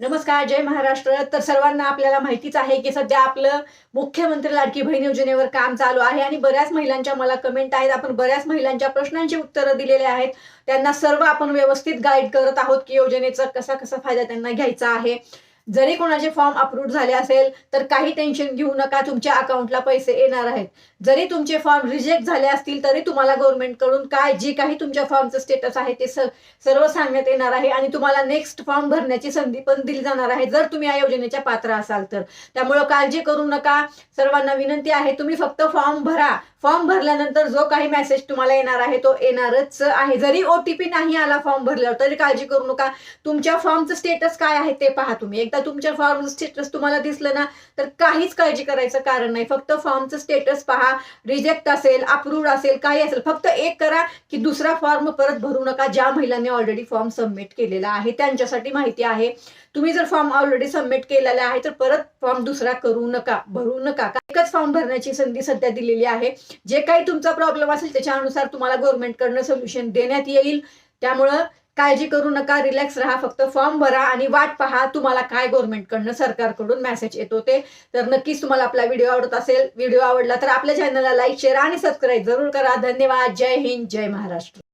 नमस्कार जय महाराष्ट्र. तर सर्वांना आपल्याला माहितीच आहे की सध्या आपलं मुख्यमंत्री लाडकी बहीण योजनेवर काम चालू आहे आणि बऱ्याच महिलांच्या मला कमेंट आहेत. आपण बऱ्याच महिलांच्या प्रश्नांची उत्तरं दिलेली आहेत. त्यांना सर्व आपण व्यवस्थित गाईड करत आहोत की योजनेचा कसा कसा फायदा त्यांना घ्यायचा आहे. जरी कोणाचे फॉर्म अप्रूव्ह झाले असेल तर काही टेन्शन घेऊ नका तुमच्या अकाउंटला पैसे येणार आहेत. जरी तुमचे फॉर्म रिजेक्ट झाले असतील तरी तुम्हाला गव्हर्नमेंटकडून काय जे काही तुमच्या फॉर्मचं स्टेटस आहे ते सर्व सांगण्यात येणार आहे आणि तुम्हाला नेक्स्ट फॉर्म भरण्याची संधी पण दिली जाणार आहे जर तुम्ही या योजनेच्या पात्र असाल तर. त्यामुळं काळजी करू नका. सर्वांना विनंती आहे तुम्ही फक्त फॉर्म भरा. फॉर्म भरल्यानंतर जो काही मेसेज तुम्हाला येणार आहे तो येणारच आहे. जरी ओटीपी नाही आला फॉर्म भरल्यावर तरी काळजी करू नका. तुमच्या फॉर्मचं स्टेटस काय आहे ते पहा तुम्ही. एकदा तुमच्या फॉर्मचं स्टेटस तुम्हाला दिसलं ना तर काहीच काळजी करायचं कारण नाही. फक्त फॉर्मचं स्टेटस पहा. रिजेक्ट असेल अप्रूव्ड असेल काही असेल फक्त एक करा की दुसरा फॉर्म परत भरू नका. ज्या महिलांनी ऑलरेडी फॉर्म सबमिट केलेला आहे त्यांच्यासाठी माहिती आहे. तुम्ही जर फॉर्म ऑलरेडी सबमिट केलेला आहे तर परत फॉर्म दुसरा करू नका भरू नका. एकच फॉर्म भरण्याची संधी सध्या दिलेली आहे. जे काही तुमचा प्रॉब्लेम असेल त्याच्यानुसार तुम्हाला गव्हर्नमेंटकडनं सोल्युशन देण्यात येईल. त्यामुळं काळजी करू नका रिलॅक्स राहा फक्त फॉर्म भरा आणि वाट पहा तुम्हाला काय गव्हर्नमेंटकडनं सरकारकडून मेसेज येतो ते. तर नक्कीच तुम्हाला आपला व्हिडिओ आवडत असेल व्हिडिओ आवडला तर आपल्या चॅनलला लाईक शेअर आणि सबस्क्राईब जरूर करा. धन्यवाद. जय हिंद. जय महाराष्ट्र.